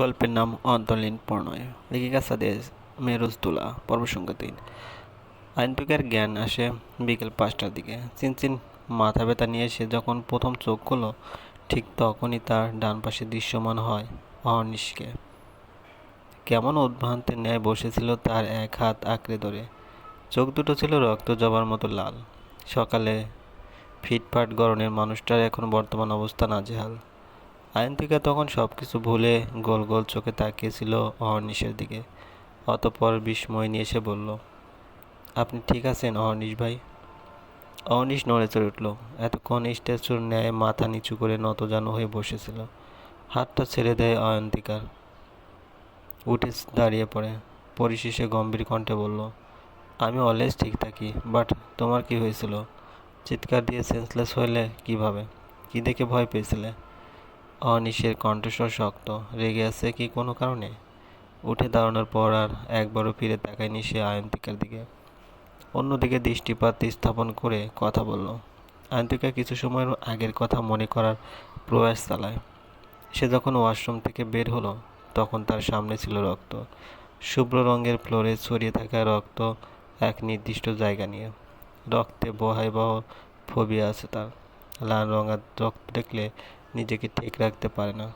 গল্পের নাম অন্তর্লীন প্রণয়। লেখিকা সাদেজ মেরুজদুলা পর্ব সংখ্যা তিন আইনপিকার জ্ঞান আসে বিকেল পাঁচটার দিকে। চিনচিন মাথা ব্যথা নিয়ে এসে যখন প্রথম চোখ খুলল ঠিক তখনই তার ডান পাশে দৃশ্যমান হয় অহর্নিশকে। কেমন উদ্ভ্রান্তের ন্যায় বসেছিল তার এক হাত আঁকড়ে ধরে। চোখ দুটো ছিল রক্ত জবার মতো লাল। সকালে ফিটফাট গরনের মানুষটার এখন বর্তমান অবস্থা নাজেহাল। আয়ন্তিকা তখন সব কিছু ভুলে গোল গোল চোখে তাকিয়েছিল অহর্নিশের দিকে। অতপর বিস্ময় নিয়ে এসে বলল, আপনি ঠিক আছেন অহর্নিশ ভাই? অহর্নিশ নড়ে চড়ে উঠল। এতক্ষণ স্ট্যাচুর ন্যায় মাথা নিচু করে নতজানু হয়ে বসেছিল। হাতটা ছেড়ে দেয় অয়ন্তিকার। উঠে দাঁড়িয়ে পড়ে। পরিশেষে গম্ভীর কণ্ঠে বলল, আমি অলওয়েজ ঠিক থাকি বাট তোমার কি হয়েছিল? চিৎকার দিয়ে সেন্সলেস হইলে কীভাবে? কি দেখে ভয় পেয়েছিলে? অনিশের কণ্ঠস্বর শক্ত, রেগে আছে কি কোনো কারণে? উঠে দাঁড়ানোর পর আর একবারও ফিরে তাকায়নি সে আয়ন্তিকার দিকে। অন্যদিকে দৃষ্টিপাত স্থাপন করে কথা বলল, আয়ন্তিকা কিছু সময়ের আগের কথা মনে করার প্রয়াস চালায়। সে যখন ওয়াশরুম থেকে বের হলো, তখন তার সামনে ছিল রক্ত। শুভ্র রঙের ফ্লোরে ছড়িয়ে থাকা রক্ত এক নির্দিষ্ট জায়গা নিয়ে। রক্তে বহাইবহ ফোবিয়া আছে তার। লাল রঙের রক্ত দেখলে নিজেকে ঠিক রাখতে পারে না।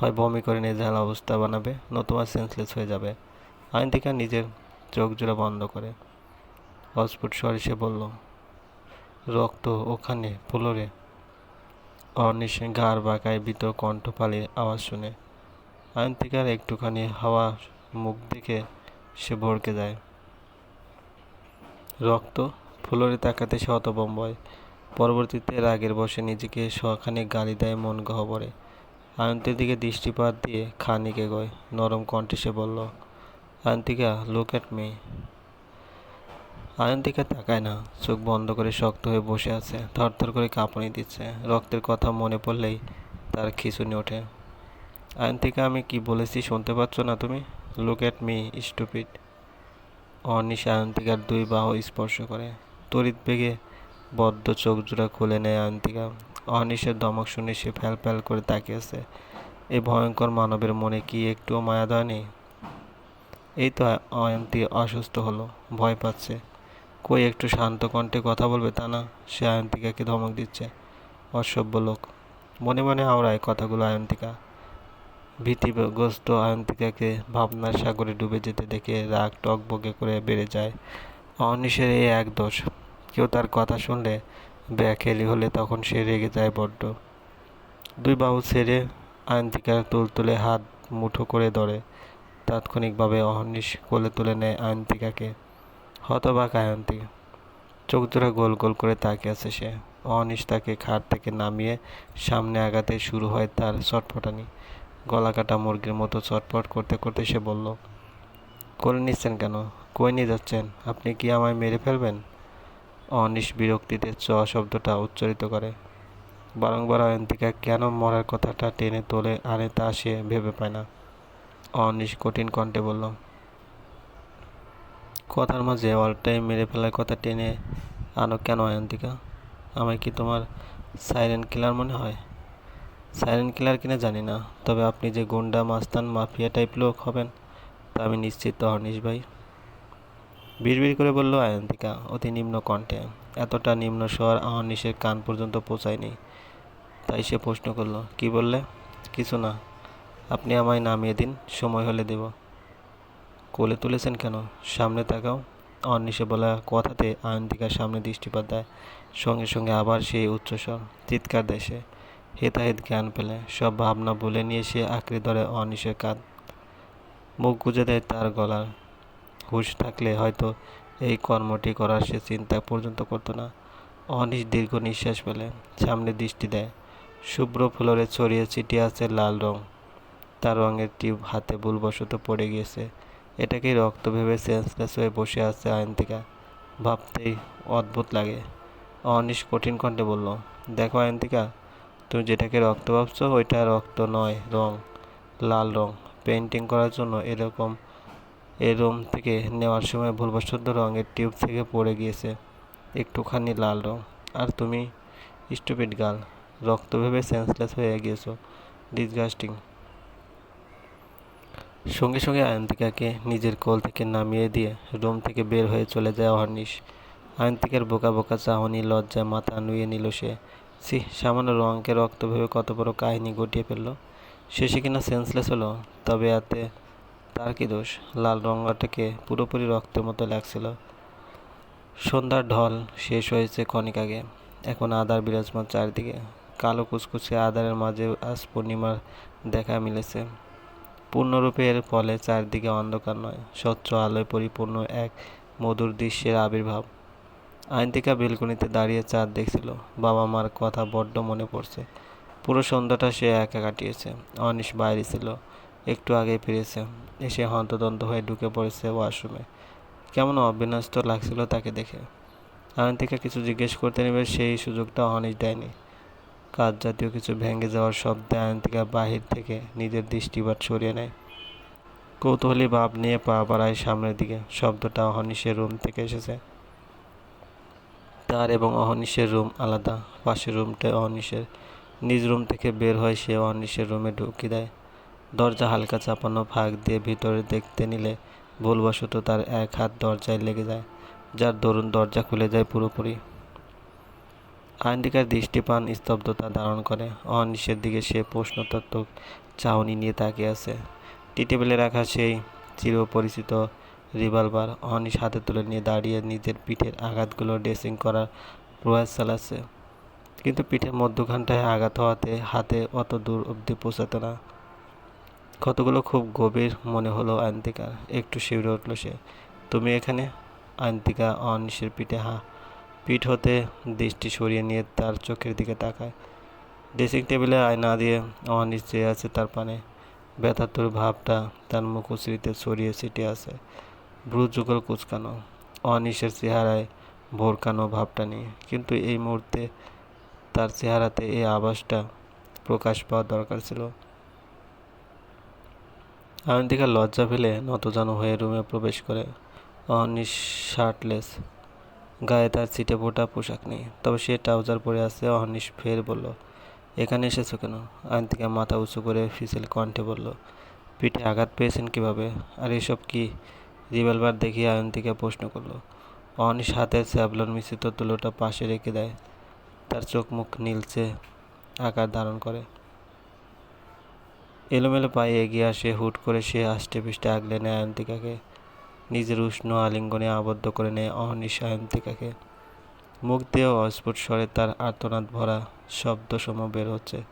হয় বমি করে নেজাল অবস্থা বানাবে, নতুবা সেন্সলেস হয়ে যাবে। আইনতিকা নিজের চোখ জোড়া বন্ধ করে। অস্ফুট স্বরে সে বলল, রক্ত ওখানে ফ্লোরে। অনিশে ঘাড় বাঁকায় ভিতর কণ্ঠপালির আওয়াজ শুনে। আয়ন্তিকার একটুখানি হাওয়া মুখ দেখে সে ভড়কে যায়। রক্ত ফ্লোরে তাকাতে সে হতবম্বয় পরবর্তীতে রাগের বসে নিজেকে শখানে গালি দেয় মন গহ্বরে। আয়ন্তের দিকে দৃষ্টিপাত দিয়ে খানিক এগোয় নরম কণ্ঠে সে বলল, Ayantika look at me Ayantika তাকায় না, চোখ বন্ধ করে শক্ত হয়ে বসে আছে। থরথর করে কাঁপুনি দিচ্ছে। রক্তের কথা মনে পড়লেই তার খিচুনি ওঠে। আয়ন্তিকা, আমি কি বলেছি শুনতে পাচ্ছ না তুমি? Look at me stupid Anish আয়ন্তিকার দুই বাহু স্পর্শ করে। তড়িৎ বেগে বদ্ধ চোখ জোড়া খুলে নেয় আয়ন্তিকা অনিশের দমক শুনে সে ফ্যাল ফ্যাল করে তাকিয়েছে। এই ভয়ঙ্কর মানবের মনে কি একটুও মায়া দেওয়া নেই এই তো অয়ন্তী অসুস্থ হলো, ভয় পাচ্ছে। কই একটু শান্ত কণ্ঠে কথা বলবে তা না? সে আয়ন্তিকাকে ধমক দিচ্ছে। অসভ্য লোক। মনে মনে হাওড়ায় কথাগুলো আয়ন্তিকা ভীতিগ্রস্ত আয়ন্তিকাকে ভাবনার সাগরে ডুবে যেতে দেখে রাগ টক বকে করে বেড়ে যায়। অনিশের এই এক দোষ। কেউ তার কথা শুনলে ব্যাখেলি হলে তখন সে রেগে যায় বড্ড। দুই বাহু ছেড়ে আয়ন্তিকার তুলতুলে হাত মুঠো করে ধরে। তাৎক্ষণিকভাবে অহর্নিশ কোলে তুলে নেয় আয়ন্তিকাকে হতবাক আয়ন্তী। চোখ জোড়া গোল গোল করে তাকিয়ে আছে সে। অহর্নিশ তাকে খাট থেকে নামিয়ে সামনে আগাতে শুরু হয় তার চটফটানি গলা কাটা মুরগির মতো চটপট করতে করতে সে বলল করে নিচ্ছেন কেন? কই নিয়ে যাচ্ছেন? আপনি কি আমায় মেরে ফেলবেন? অনিশ বিরক্তিতে চ শব্দটা উচ্চারিত করে। বারংবার অয়ন্তিকা কেন মরার কথাটা টেনে তোলে আনে তা সে ভেবে পায় না। অনিশ কঠিন কণ্ঠে বলল, কথার মাঝে অল টাইম মেরে ফেলার কথা টেনে আনো কেন অয়ন্তিকা আমায় কি তোমার সাইরেন কিলার মনে হয়? সাইরেন কিলার কিনা জানি না, তবে আপনি যে গুন্ডা মাস্তান মাফিয়া টাইপ লোক হবেন, তা আমি নিশ্চিত, অনিশ ভাই। বিড়বিড় করে বলল, আয়ন্তিকা, অতি নিম্ন কণ্ঠে। এতটা নিম্ন স্বর অহর্নিশের কান পর্যন্ত পৌঁছায়নি। তাই সে প্রশ্ন করল, কি বললে? কিছু না। আপনি আমায় নামিয়ে দিন, সময় হলে দেব। কোলে তুলেছেন কেন? সামনে তাকাও। অহর্নিশে বলা কথাতে আয়ন্তিকার সামনে দৃষ্টিপাত দেয়। সঙ্গে সঙ্গে আবার সেই উচ্চস্বর চিৎকার দেয় সে। হেতাহিত জ্ঞান পেলে, সব ভাবনা বলে নিয়ে সে আঁকড়ে ধরে অনিশের কাঁধ। মুখ গুজে দেয় তার গলার হুশ থাকলে হয়তো এই কর্মটি করার সে চিন্তা পর্যন্ত করতো না। অনিশ দীর্ঘ নিঃশ্বাস ফেলে, সামনে দৃষ্টি দেয়। শুভ্র ফ্লোরে ছড়িয়ে ছিটিয়ে আছে লাল রং। তার রঙের টিউব হাতে ভুলবশত পড়ে গিয়েছে। এটাকে রক্ত ভেবে সেন্সলেস হয়ে বসে আছে আয়ন্তিকা ভাবতেই অদ্ভুত লাগে। অনিশ কঠিন কণ্ঠে বলল, দেখো আয়ন্তিকা তুমি যেটাকে রক্ত ভাবছ, ওইটা রক্ত নয়, রং। লাল রং। পেন্টিং করার জন্য এরকম এই রুম থেকে নেওয়ার সময় ভুলবশত রঙের টিউব থেকে পড়ে গিয়েছে। একটুখানি লাল রং। আর তুমি স্টুপিড গাল রক্ত ভেবে সেন্সলেস হয়ে গিয়েছো। ডিসগাস্টিং সঙ্গে সঙ্গে আয়ন্তিকাকে নিজের কোল থেকে নামিয়ে দিয়ে রুম থেকে বের হয়ে চলে যায় অহর্নিশ। আয়ন্তিকার বোকা বোকা চাহনি লজ্জায় মাথা নুয়ে নিল সে। সি সামান্য রঙকে রক্ত ভেবে কত বড় কাহিনী ঘটিয়ে ফেলল। শেষে কিনা সেন্সলেস হলো, তবে এতে তার কি দোষ? লাল রঙটাকে পুরোপুরি রক্তের মতো লাগছিল। সন্ধ্যার ঢল শেষ হয়েছে ক্ষণিক আগে। এখন আদার বিরাজমান চারিদিকে। কালো কুচকুচে আদারের মাঝে আজ পূর্ণিমার দেখা মিলেছে। পূর্ণরূপে এর ফলে চারদিকে অন্ধকার নয়, স্বচ্ছ আলোয় পরিপূর্ণ এক মধুর দৃশ্যের আবির্ভাব। আইনতিকা বেলকনিতে দাঁড়িয়ে চাঁদ দেখছিল। বাবা মার কথা বড্ড মনে পড়ছে। পুরো সন্ধ্যাটা সে একা কাটিয়েছে। অনিশ বাইরে ছিল। একটু আগে ফিরেছে। এসে হন্তদন্ত হয়ে ঢুকে পড়েছে ওয়াশরুমে। কেমন অবিন্যস্ত লাগছিল তাকে দেখে। আয়ন্তিকা কিছু জিজ্ঞেস করতে নেবে, সেই সুযোগটা অনিশ দেয়নি। কাজ জাতীয় কিছু ভেঙে যাওয়ার শব্দে আয়ন্তিকা বাহির থেকে নিজের দৃষ্টিপাত সরিয়ে নেয়। কৌতূহলী ভাব নিয়ে পা বাড়ায় সামনের দিকে। শব্দটা অহনিশের রুম থেকে এসেছে। তার এবং অহনিশের রুম আলাদা। পাশের রুমটা অহনিশের। নিজ রুম থেকে বের হয় সে অহনিশের রুমে ঢুকিয়ে দেয়। দরজা হালকা চাপানো ফাঁক দিয়ে ভিতরে দেখতে নিলে ভুলবশত তার এক হাত দরজায় লেগে যায়, যার দরুন দরজা খুলে যায় পুরোপুরি। আইন্দিকার দৃষ্টি পান স্তব্ধতা ধারণ করে। অনিশের দিকে সে প্রশ্নতত্ত্বক চাউনি নিয়ে তাকিয়ে আছে। টি টেবিলে রাখা সেই চিরপরিচিত রিভলভার অনিশ হাতে তুলে নিয়ে দাঁড়িয়ে নিজের পিঠের আঘাতগুলো ড্রেসিং করার প্রয়াস চালাচ্ছে। কিন্তু পিঠের মধ্যখানটায় আঘাত হওয়াতে হাতে অত দূর অবধি পৌঁছাতো না। কতগুলো খুব গভীর মনে হলো আন্তিকার। একটু শিউরে উঠল সে। তুমি এখানে? আন্তিকা অনিশের পিঠে হা, পিঠ হতে দৃষ্টি সরিয়ে নিয়ে তার চোখের দিকে তাকায়। ড্রেসিং টেবিলে আয়না দিয়ে অনিশ চেয়ে আছে তার পানে। ব্যথাতুর ভাবটা তার মুখশ্রীতে ছড়িয়ে ছিটে আছে। ভ্রু যুগল কুচকানো। অনিশের চেহারায় ভোরকানো ভাবটা নিয়ে। কিন্তু এই মুহূর্তে তার চেহারাতে এই আভাসটা প্রকাশ পাওয়া দরকার ছিল। আয়ন্তিকা লজ্জা ফেলে নতজানু হয়ে রুমে প্রবেশ করে অনিশ শার্টলেস গায়ে তার ছিটে ফোটা পোশাক নেই। তবে সে ট্রাউজার পরে আছে, অনিশ ফের বলল, এখানে এসেছ কেন? আয়ন্তিকা মাথা উঁচু করে ফিসেল কণ্ঠে বলল, পিঠে আঘাত পেয়েছেন কীভাবে? আর এসব কি? রিভলভার দেখিয়ে আয়ন্তিকা প্রশ্ন করল, অনিশ হাতের স্যাবলন মিশ্রিত তুলোটা পাশে রেখে দেয়। তার চোখ মুখ নীলচে আকার ধারণ করে। এলোমেলো পায়ে এগিয়ে আসে, হুট করে সে আষ্টে পিষ্টে আগলে নেয় আয়ন্তিকাকে। নিজের উষ্ণ আলিঙ্গনে আবদ্ধ করে নেয় অহনিশ আয়ন্তিকাকে। মুখ দিয়ে অস্ফুট স্বরে তার আর্তনাদ ভরা শব্দ সম বের হচ্ছে।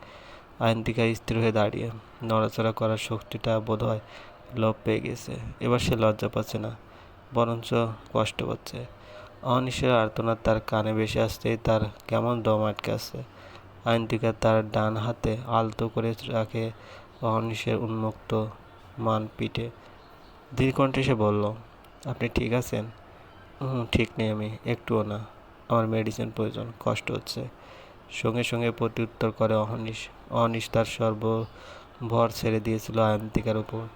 আয়ন্তিকা স্থির হয়ে দাঁড়িয়ে। নড়াচড়া করার শক্তিটা বোধ হয় লোপ পেয়ে গেছে। এবার সে লজ্জা পাচ্ছে না, বরঞ্চ কষ্ট পাচ্ছে। অনিশের আর্তনাদ তার কানে বেশি আসতেই তার কেমন দম আটকে আসছে আইনটিকা তার ডান হাতে আলতো করে রাখে অনিশের উন্মুক্ত মান পিঠে দীর্ঘণ্ঠে সে বলল, আপনি ঠিক আছেন? হুম ঠিক নেই আমি, একটুও না। আমার মেডিসিন প্রয়োজন, কষ্ট হচ্ছে। সঙ্গে সঙ্গে প্রত্যুত্তর করে অহনিশ অহনিশ তার সর্ব ভর ছেড়ে দিয়েছিল আয়ন্তিকার উপর।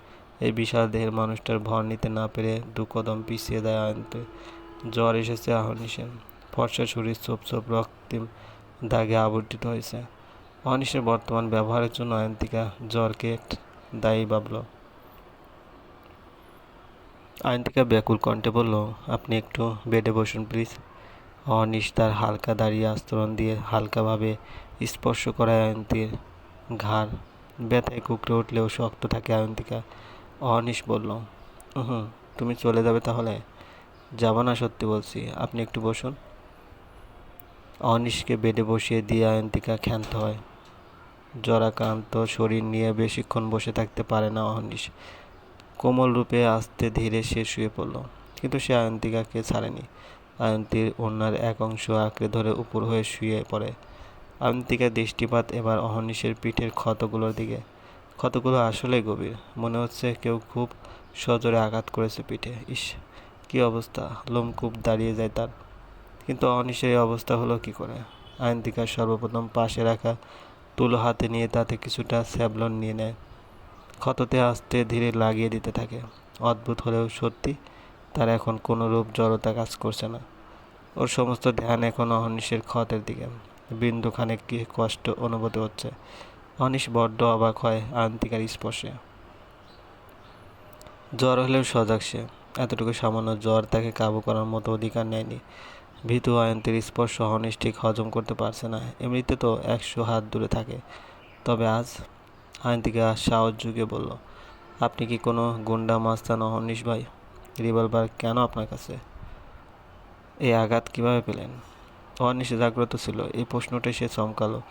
এই বিশাল দেহের মানুষটার ভর নিতে না পেরে দু কদম পিছিয়ে দেয় আয়ন্তে। জ্বর এসেছে অহনিশে ফর্সা শরীর চোপ চোপ রক্তিম দাগে আবর্তিত হয়েছে। অহনিশের বর্তমান ব্যবহারের জন্য আয়ন্তিকা জ্বরকে দায়ী ভাবল আয়ন্তিকা ব্যাকুল কণ্ঠে বলল, আপনি একটু বেডে বসুন, প্লিজ। অনিশ তার হালকা দাঁড়িয়ে আস্তরণ দিয়ে হালকাভাবে স্পর্শ করায় আয়ন্তীর ঘাড়। ব্যথায় কুকড়ে উঠলেও শক্ত থাকে আয়ন্তিকা। অনিশ বলল হুম তুমি চলে যাবে তাহলে? যাব না, সত্যি বলছি। আপনি একটু বসুন। অনিশকে বেডে বসিয়ে দিয়ে আয়ন্তিকা ক্ষান্ত হয়। জরাক্রান্ত শরীর নিয়ে বেশিক্ষণ বসে থাকতে পারে না অনিশ কোমল রূপে আস্তে ধীরে সে শুয়ে পড়ল, কিন্তু সে আয়ন্তিকাকে ছাড়েনি। আয়ন্তীর অন্যার এক অংশ আঁকড়ে ধরে উপর হয়ে শুয়ে পড়ে। আয়ন্তিকার দৃষ্টিপাত এবার অহনিশের পিঠের ক্ষতগুলোর দিকে। ক্ষতগুলো আসলেই গভীর, মনে হচ্ছে কেউ খুব সজোরে আঘাত করেছে পিঠে। ইস, কী অবস্থা, লোমকূপ দাঁড়িয়ে যায় তার। কিন্তু এই অবস্থা হলো কি করে? আয়ন্তিকার সর্বপ্রথম পাশে রাখা তুলো হাতে নিয়ে তাতে কিছুটা স্যাবলন নিয়ে নেয়। ক্ষততে আস্তে ধীরে লাগিয়ে দিতে থাকে। অদ্ভুত হলেও সত্যি, তার এখন কোনো রূপ জড়তা কাজ করছে না। ওর সমস্ত ধ্যান এখন অহনিশের ক্ষতের দিকে। বিন্দুখানেক কি কষ্ট অনুভূত হচ্ছে। অনিশ বড্ড অবাক হয় আন্তিকার স্পর্শে। জ্বর হলেও সজাগ সে। এতটুকু সামান্য জ্বর তাকে কাবু করার মতো অধিকার নেয়নি। ভীতু অয়ন্তীর স্পর্শ অনিশ ঠিক হজম করতে পারছে না। এমনিতে তো একশো হাত দূরে থাকে। তবে আজ অয়ন্তীকে সাহস যুগে বলল, আপনি কি কোনো গুন্ডা মাস্তান অনিশ ভাই? রিভলভার কেন আপনার কাছে? এই আঘাত কীভাবে পেলেন? অনিশ জাগ্রত ছিল। এই প্রশ্নটা সে চমকালো।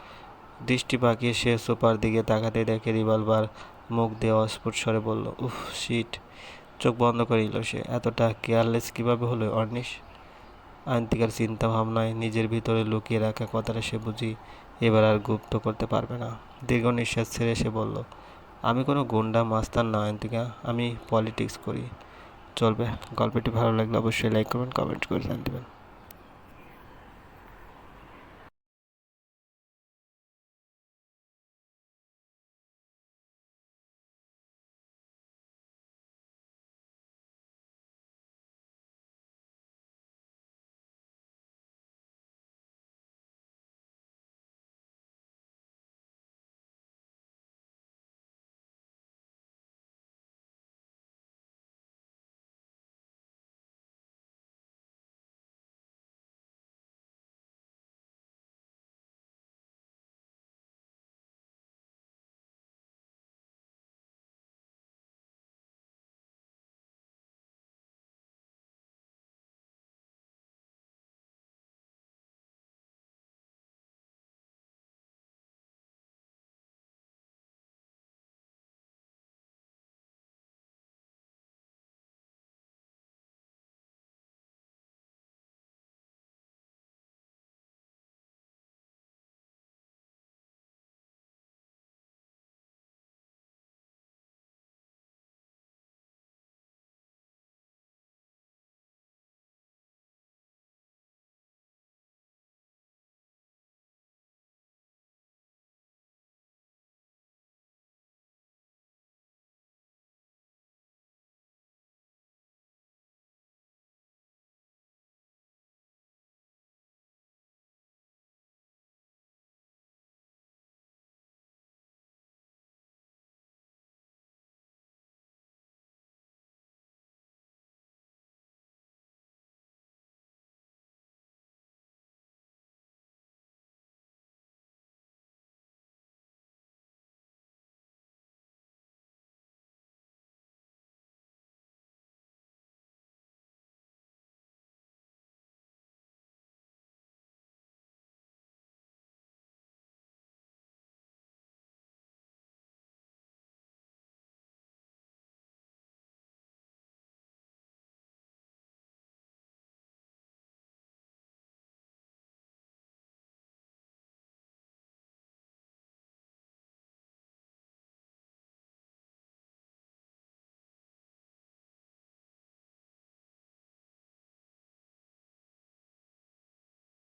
দৃষ্টি পাকিয়ে সে সোপার দিকে তাকাতে দেখে রিভলভার মুখ দিয়ে অস্ফুট স্বরে বলল, উফ, শিট। চোখ বন্ধ করে নিল সে। এতটা কেয়ারলেস কীভাবে হলো অর্নিশ আয়ন্তিকার চিন্তা ভাবনায় নিজের ভিতরে লুকিয়ে রাখা কথাটা সে বুঝি এবার আর গুপ্ত করতে পারবে না। দীর্ঘ নিঃশ্বাস ছেড়ে সে বলল, আমি কোনো গুন্ডা, মাস্তান না আয়ন্তিকা আমি পলিটিক্স করি। চলবে। গল্পটি ভালো লাগলে অবশ্যই লাইক করবেন কমেন্ট করে জানিয়ে দেবেন।